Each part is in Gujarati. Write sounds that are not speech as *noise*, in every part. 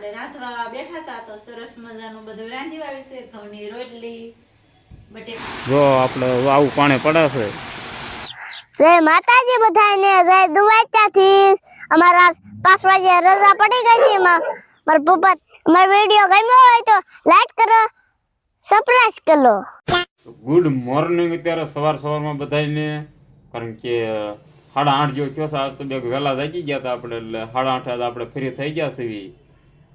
આપણે રાંધવા બેઠા હતા તો સરસ મજાનું બધું રાંધી વાળી છે ઘઉંની રોટલી બટેકા. જો આપણે આવું પાણી પડે છે જય માતાજી બધાને જય દુવાચાથી. અમારા પાંચ વાગે રજા પડી ગઈ હતી એમાં. મારા પપ્પા મારો વીડિયો ગમ્યો હોય તો લાઈક કરો સબસ્ક્રાઇબ કરો. ગુડ મોર્નિંગ અત્યારે સવાર સવારમાં બધાને કારણ કે સાડા આઠ જેવો થયો આજ તો બે વહેલા જાગી ગયા હતા આપણે એટલે સાડા આઠે આપણે ફ્રી થઈ ગયા છીએ.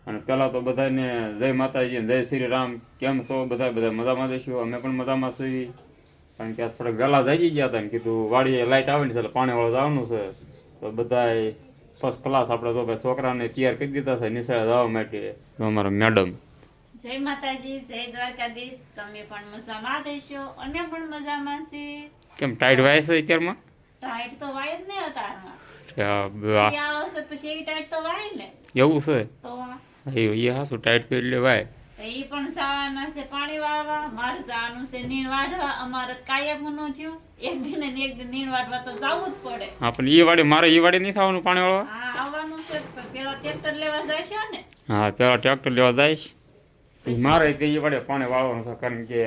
અને પહેલાં તો બધાને જય માતાજી જય શ્રી રામ. કેમ છો? બધા બધા મજામાં જઈશું અમે પણ મજામાં છીએ. કારણ કે આ થોડાક વહેલા જાગી ગયા હતા કીધું વાડીએ લાઇટ આવે છે એટલે પાણીવાળું જવાનું છે. તો બધાય ફર્સ્ટ ક્લાસ આપણે તો ભાઈ છોકરાને તૈયાર કરી દીધા છે નિશાળે જવા માટે. અમારા મેડમ જય માતાજી જય દ્વારકાધીશ. તમે પણ મજામાં દેશો અમે પણ મજામાં છીએ. કેમ ટાઈટ વાય છે અત્યારમાં? ટાઈટ તો વાય જ નહીં આ- શિયાળો છે પછી એવી ટાઈટ તો વાય ને? એવું છે? તો આ. એ એ હાસું ટાઈટ કરી લેવાય ભાઈ. ઈ પણ સાવાના છે પાણી વાળવા મારે જવાનું છે નીણ વાઢવા અમારે કાયમનું થયું. એક દિન ને એક દિન નીણ વાઢવા તો જવું જ પડે. આપણે એ વાડી મારે એ વાડી નહીં થવાનું પાણી વાળવા? હા આવવાનું છે પેલા ટ્રેક્ટર લેવા જાય છે ને. હા પેલા ટ્રેક્ટર લેવા જાય મારે તે એ વાડે પાણી વાળવાનું છે કારણ કે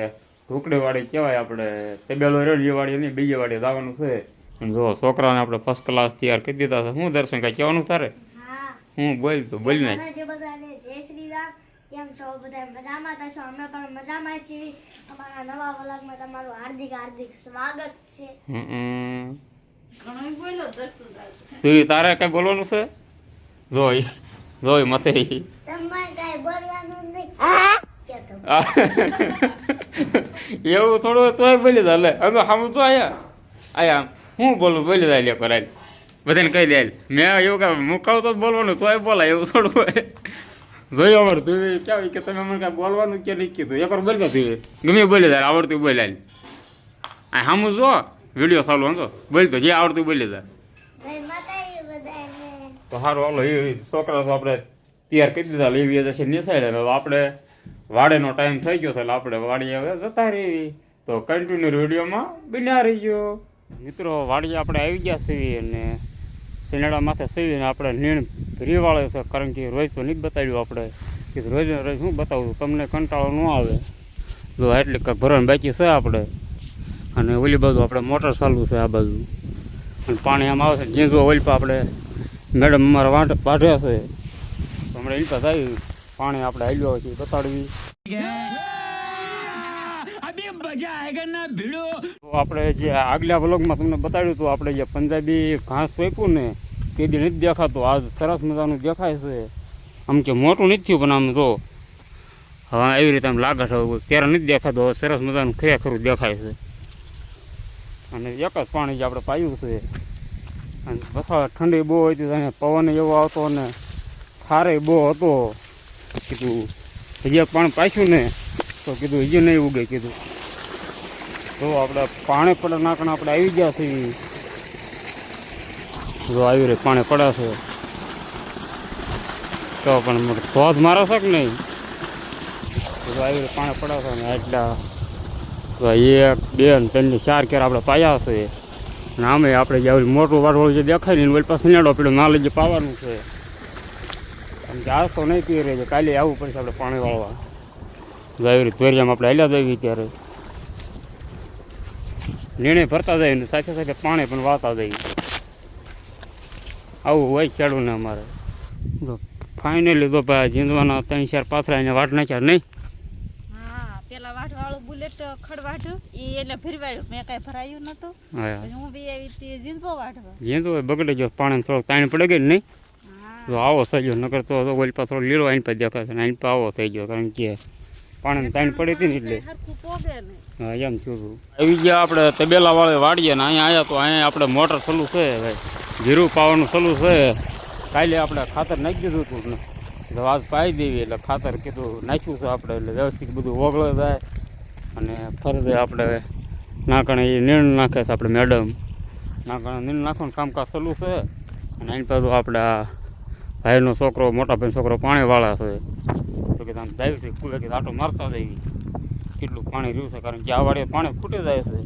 ઢોકળી વાડી કહેવાય આપણે તબેલો ને વાડી નહીં બીજી વાડી જવાનું છે. જો છોકરાને આપણે ફર્સ્ટ ક્લાસ તૈયાર કરી દીધા છે હું દર્શન કાંઈ કહેવાનું તારે? હા બોલ તો બોલ ને. જે બધાને જય શ્રી રામ કેમ છો બધા? મજામાં થશો અમે પણ મજામાં છીએ. અમારા નવા વ્લોગમાં તમારું હાર્દિક હાર્દિક સ્વાગત છે. હમ. ઘણો બોલો તું તારે કઈ બોલવાનું છે? જોઈ જોઈ મતે તમારે કાંઈ બોલવાનું નહીં. એવું થોડું તોય બોલી જાય લે. અમે સામું તો આયા આયા હું બોલું બોલી જાય લે કરાય બધાને કહી દે મેં એવું કે મુકાવ તો બોલવાનું તોય બોલાય એવું થોડું હોય. જોયું અમારું તું ક્યાં કે તમે મને કાંઈ બોલવાનું કે નહીં કીધું. એકવાર બોલી દો તું ગમે બોલી જાય આવડતું બોલાય આ સામું જો વીડિયો ચાલુ હતો બોલતો જે આવડતું બોલી બધાને. તો સારું હાલો એ છોકરા તો આપણે તૈયાર કરી દીધા લેવી જશે નિસાડે તો આપણે વાડેનો ટાઈમ થઈ ગયો છે એટલે આપણે વાડીએ હવે જતા રહી તો કન્ટિન્યુ વિડીયોમાં બિના રહી ગયો મિત્રો વાડી આપણે આવી ગયા છીએ અને સિનેડા માથે સીવીને આપણે નીણ રીવાળે છે, કારણ કે રોજ તો નહીં બતાવ્યું આપણે. કે રોજ રોજ શું બતાવું, તમને કંટાળો ન આવે. જો એટલે કાંઈક ભરવાની બાકી છે આપણે. અને ઓલી બાજુ આપણે મોટર ચાલુ છે આ બાજુ. અને પાણી આમ આવે છે જીંજવા ઓલી પર આપણે મેડમ અમારા વાંટ વાઢ્યા છે. હમણાં એની થાય, પાણી આપણે હાલ્યો છે બતાડવી. આપણે જે આગલા વ્લોગમાં તમને બતાડ્યું હતું, આપણે જે પંજાબી ઘાસ સોંપ્યું ને, તે દી નથી દેખાતું. આજ સરસ મજાનું દેખાય છે. આમ કે મોટું નથી થયું, પણ આમ જો, હવે એવી રીતે આમ લાગે હવે ત્યારે નથી દેખાતું. હવે સરસ મજાનું ખરેખર દેખાય છે. અને એક જ પાણી જે આપણે પાયું છે, અને વસાવા ઠંડી બહુ હતી, અને પવન એવો આવતો અને ખારે બહુ હતો. કીધું, હજી પાણી પાછું ને, તો કીધું, હજી નહીં ઉગે, કીધું. તો આપણે પાણી પડે નાખણા આપણે આવી ગયા છીએ. જો આવી રહી પાણી પડે છે. તો પણ ધોધ મારો છે કે નહીં? જો આવી રહી પાણી પડે છે ને એટલા તો એક, બે ને ત્રણની ચાર કેર આપણે પાયા છે. અને આમે આપણે જે મોટું વાળું જે દેખાય ને, એની પાસે નેડો પીડો ના લઈ જે પાવાનું છે. આમ કે નહીં પી રહી છે કાલે આવવું પડશે આપણે પાણી વાળવા. જાવી ધોરિયામાં આપણે હાલ્યા જઈએ ત્યારે નીણે ભરતા જાય ને સાથે સાથે પાણી પણ વાતા જાય. આવું હોય ખેડૂને અમારે. જો ફાઇનલી તો ભાઈ જીંદવાના ત્રણ ચાર પાથરા એને વાટ નાખ્યા નહીં? હા પેલા વાઢવાળું બુલેટ ખડવાટ એટલે ભરવાયું. મેં કાંઈ ભરાયું હું. બી આવી જીંદો બગડે ગયો પાણી થોડોક તાણ પડી ગઈ નહીં? તો આવો થઈ ગયો નકર તો ઓલી થોડો લીલો આઈન પર દેખાય છે આઈન પર આવો થઈ ગયો કારણ કે પાણી તાણ પડી હતી ને એટલે. હરખું પોગે ને. હા એમ થયું આવી ગયા આપણે તબેલા વાળે વાડીએ ને અહીંયા આવ્યા તો અહીંયા આપણે મોટર સલું છે ભાઈ. જીરું પાવાનું સલું છે. કાલે આપણે ખાતર નાખી દીધું હતું ને. આજ પાઈ દેવી એટલે ખાતર કીધું નાખ્યું છે આપણે એટલે વ્યવસ્થિત બધું ઓગળે જાય. અને ફરજે આપણે નાકણે એ નીણ નાખે છે આપણે મેડમ. નાકણે નીણ નાખવાનું કામકાજ સલું છે. અને એની પાછું આપણે ભાઈનો છોકરો મોટા ભાઈનો છોકરો પાણીવાળા છે. કે આમ જાય છે કુલે કે આટો મારતા જઈએ કેટલું પાણી રહ્યું છે, કારણ કે આ વાડીએ પાણી ખૂટી જાય છે.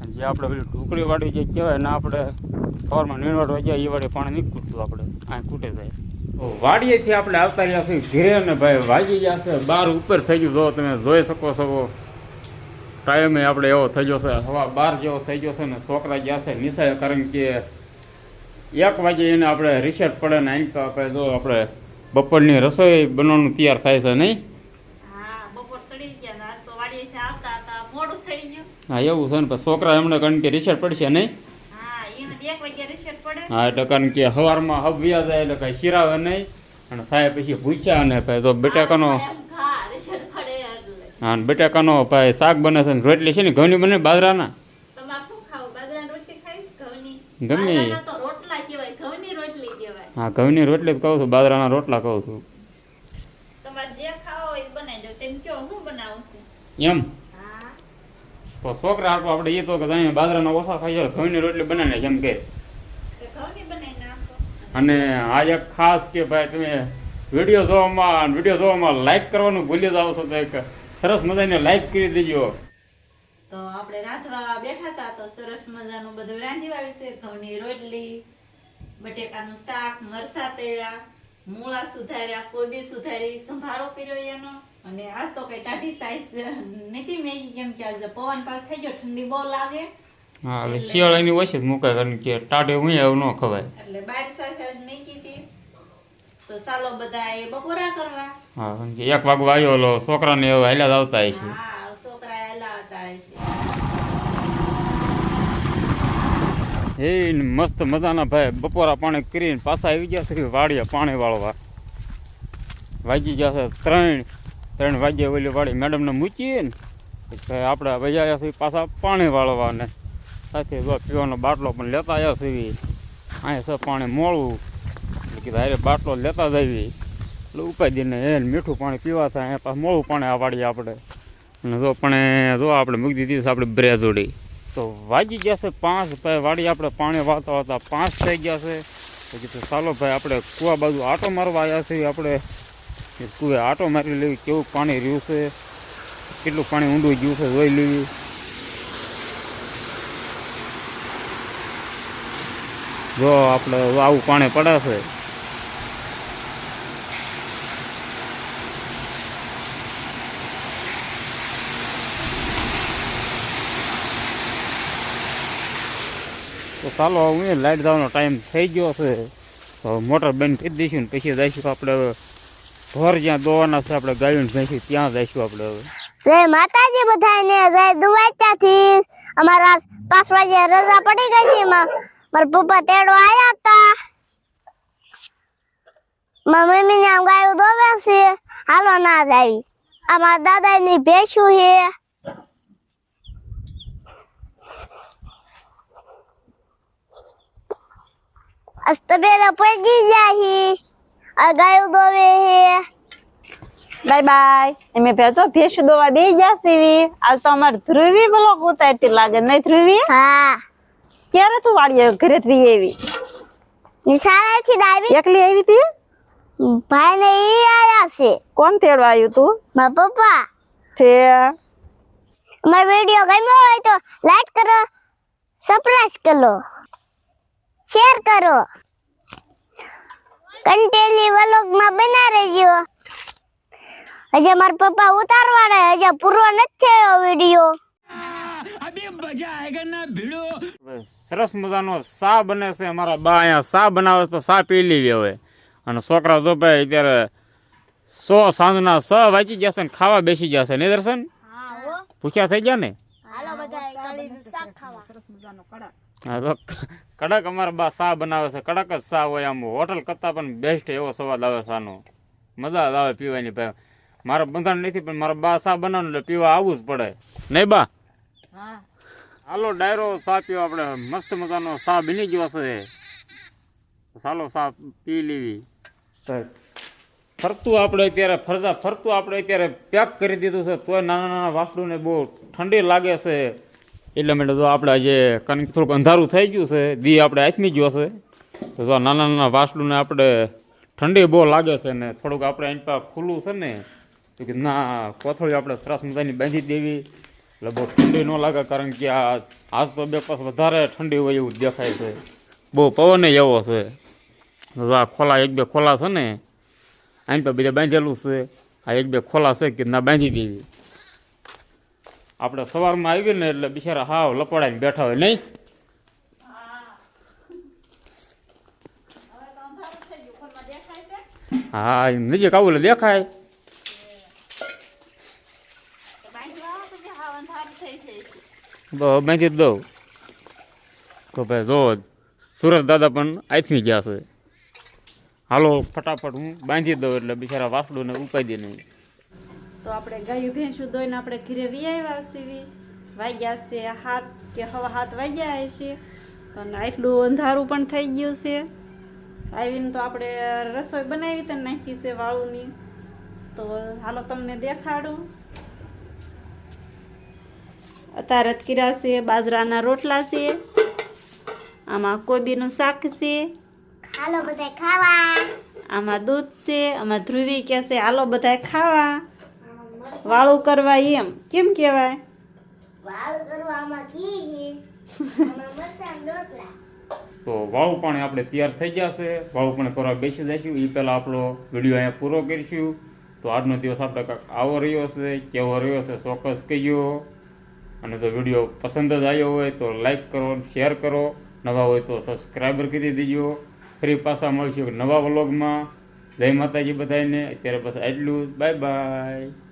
અને જે આપણે પેલી ઢોકળી વાડી જે કહેવાય ને આપણે, સવારમાં નીણવાડ હોય જાય એ વાડીએ પાણી નહીં ખૂટતું આપણે આ ખૂટે જાય. તો વાડીએથી આપણે આવતા રહ્યા છીએ, ઘરે ને ભાઈ વાગી ગયા છે, બાર ઉપર થઈ ગયું. જો તમે જોઈ શકો છો, ટાઈમે આપણે એવો થઈ ગયો છે, હવા બાર જેવો થઈ ગયો છે ને છોકરા ગયા છે નિશાળે કારણ કે એક વાગે એને આપણે રિસેટ પડે ને અહીં તો આપણે જો આપણે બપોરની રસોઈ બનવાનું તૈયાર થાય છે નહીં? હા એવું છે ને. છોકરા એમને કારણ કે રિસેટ પડશે નહીં? હા એટલે કારણ કે સવારમાં હબ વ્યા જાય એટલે કાંઈ શિરાવે નહીં. અને થાય પછી ભૂચ્યા અને ભાઈ તો બટાકાનો હા અને બટાકાનો ભાઈ શાક બને છે ને રોટલી છે ને ઘઉંની બને બાજરાના? ગમે. બાજરાના તો રોટલા કહેવાય ઘઉંની રોટલી કહેવાય હા ઘઉંની રોટલી જ કહું છું બાજરાના રોટલા કહું છું. તમારે જે ખાવો હોય એ બનાવી દો. તેમ કયો હું બનાવું છું. એમ? તો છોકરા હાટુ આપણે એ તો કે અહીંયા બાજરાના ઓછા ખાઈ ઘઉંની રોટલી બનાવીને જેમ કે. તો ઘઉંની બનાવી નાખો. અને આ એક ખાસ કે ભાઈ તમે વીડિયો જોવામાં વીડિયો જોવામાં લાઈક કરવાનું ભૂલી જાવ છો તો એક સરસ મજાની લાઈક કરી દેજો. તો આપણે રાંધવા બેઠા હતા તો સરસ મજાનું બધું રાંધી છે ઘઉંની રોટલી. બટેકાનું શાક મરસા તળ્યા મૂળા સુધાર્યા કોબી સુધારી સંભારો પીરો એનો. અને આજ તો કઈ ટાઢી સાઈઝ નથી મેગી કેમ છે આજે પવન પાક થઈ ગયો ઠંડી બહુ લાગે. હા હવે શિયાળાની ઓછી જ મુકાય કારણ કે ટાઢે હું એવું ન ખવાય. એટલે બાર સાસ નહીં કીધી તો ચાલો બધા એ બપોરા કરવા. હા કે એક વાગવા આવ્યો છોકરાને હવે હાલ્યા જ આવતા છે હા છોકરા એલા હતા હશે એ મસ્ત મજાના ભાઈ, બપોરા પાણી કરીને પાછા આવી ગયા છે વાડીએ પાણી વાળવા. વાગી ગયા છે ત્રણ ત્રણ વાગ્યા ઓલી વાડી મેડમને મૂકીએ ને ભાઈ આપણે વૈયા છીએ પાછા પાણી વાળવા ને સાથે પીવાનો બાટલો પણ લેતા આવ્યા છીએ. અહીંયા છે પાણી મોળું. કીધા, હારે બાટલો લેતા જઈએ એટલે ઉપાય દઈને એ મીઠું પાણી પીવા થાય અહીંયા પાછું મોળું પાણી આ વાડીએ આપણે. અને જો પણ જો આપણે મૂકી દીધી આપણે બ્રેજોડી. તો વાગી ગયા છે પાંચ. ભાઈ વાડી આપણે પાણી વાતા વાળતા પાંચ થઈ ગયા છે. તો કીધું ચાલો ભાઈ આપણે કૂવા બાજુ આટો મારવા આવ્યા છીએ. આપણે કૂવે આટો મારી લેવી. કેવું પાણી રહ્યું છે? કેટલું પાણી ઊંડું ગયું છે જોઈ લેવી. જો આપણે આવું પાણી પડે છે. તો ચાલો હું એ લાઈટ જવાનો ટાઈમ થઈ ગયો છે. તો મોટર બંધ કરી દઈશું ને પછી જઈશું આપણે હવે ઘર જ્યાં દોવાના છે આપણે ગાયું ભેંસી ત્યાં જઈશું આપણે હવે. જય માતાજી બધાને, જય દુવાચાથી અમારા પાંચ વાગે રજા પડી ગઈ હતી માં મારા પપ્પા તેડવા આવ્યા હતા. મારા મમ્મી ને આમ ગાયું દોવે છે. હાલો ના જ આવી અમારા દાદા ની ભેંસું છે. અસ્તબેલા પડી જાય આ ગાયું દોવે હે. બાય બાય એમે ભેજો ભેંસું દોવા બે ગયા સીવી. આજ તો અમાર ધ્રુવી બ્લોક ઉતારતી લાગે નહીં ધ્રુવી? હા. ક્યારે તું વાડીએ ઘરે વી એવી નિશાળેથી દાવી એકલી આવી તી? ભાઈ ને ઈ આયા છે. કોણ તેડવા આવ્યું તું? મારા પપ્પા. છે. અમારો વીડિયો ગમ્યો હોય તો લાઈક કરો સબસ્ક્રાઇબ કરો. શેર કરો. કંટેલી વલોગમાં બના રહેજો. હજી મારા પપ્પા ઉતારવાના હજી પૂરો નથી થયો વીડિયો. સરસ મજાનો સા બને છે અમારા બા અહીંયા સા બનાવે તો સા પી લેવી હવે. અને છોકરા તો ભાઈ અત્યારે સો સાંજના સ વાંચી જશે ને ખાવા બેસી જશે ને દર્શન? ભૂખ્યા થઈ ગયા ને? હાલો બધા કઢીનું શાક ખાવા. હા તો કડક અમારા બા સા બનાવે છે. કડક જ સા હોય આમ. હોટલ કરતાં પણ બેસ્ટ એવો સ્વાદ આવે સાનો. મજા જ આવે પીવાની ભાઈ મારા બંધારણ નથી પણ મારા બા સા બનાવવાનું એટલે પીવા આવવું જ પડે. નહીં બા? હા. હાલો ડાયરો સા પીવો આપણે. મસ્ત મજાનો સા બની ગયો છે ચાલો સા પી લેવી. ફરતું આપણે અત્યારે ફરજા ફરતું આપણે અત્યારે પેક કરી દીધું છે. તોય નાના નાના વાસળુને બહુ ઠંડી લાગે છે. એટલે માટે જો આપણે આજે કારણ કે થોડુંક અંધારું થઈ ગયું છે, દી આપણે આથમી ગયો છે. તો જો નાના નાના વાસણુંને આપણે ઠંડી બહુ લાગે છે ને, થોડુંક આપણે એની પાસે ખુલ્લું છે ને, તો કે ના, કોથળી આપણે સરસ મજાની બાંધી દેવી. એટલે બહુ ઠંડી ન લાગે, કારણ કે આ આજ તો બે પાસ વધારે ઠંડી હોય એવું દેખાય છે. બહુ પવન એવો છે. તો આ ખોલા, એક બે ખોલા છે ને, આની પર બધા બાંધેલું છે. આ એક બે ખોલા છે કે ના બાંધી દેવી. આપણે સવારમાં આવી ને એટલે બિચારા હાવ લપડાઈને બેઠા હોય, નહીં? હા નજીક આવું એટલે દેખાય. બાંધી દઉં તો ભાઈ જો સુરત દાદા પણ આથમી ગયા છે. હાલો, ફટાફટ હું બાંધી દઉં એટલે બિચારા વાસડું ને ઉપાય દે નહીં. તો આપણે ગાયું ભેંસું દોઈને આપણે ઘરે વી આવ્યા સીવી. વાગ્યા છે હાથ કે હવા હાથ વાગ્યા છે અને આટલું અંધારું પણ થઈ ગયું છે. આવીને તો આપણે રસોઈ બનાવી તો નાખી છે વાળુની. તો હાલો તમને દેખાડું. અત્યારે કિરા છે બાજરાના રોટલા છે. આમાં કોબીનું શાક છે. હાલો બધા ખાવા. આમાં દૂધ છે આમાં ધ્રુવી કે છે હાલો બધા ખાવા. વાળું કરવા એમ. કેમ કહેવાય? વાળ કરવામાં ઘી છે. *laughs* આમાં મરચાં રોટલા તો વાળું પાણી આપણે તૈયાર થઈ જશે. છે વાળું પાણી કરવા બેસી જઈશું. એ પહેલાં આપણો વીડિયો અહીંયા પૂરો કરીશું. તો આજનો દિવસ આપણે કાંઈક આવો રહ્યો છે કેવો રહ્યો છે ચોક્કસ કહીજો. અને જો વીડિયો પસંદ જ આવ્યો હોય તો લાઈક કરો શેર કરો. નવા હોય તો સબસ્ક્રાઈબર કરી દેજો. ફરી પાછા મળશું નવા વ્લોગમાં. જય માતાજી બધાને. અત્યારે બસ આટલું બાય બાય.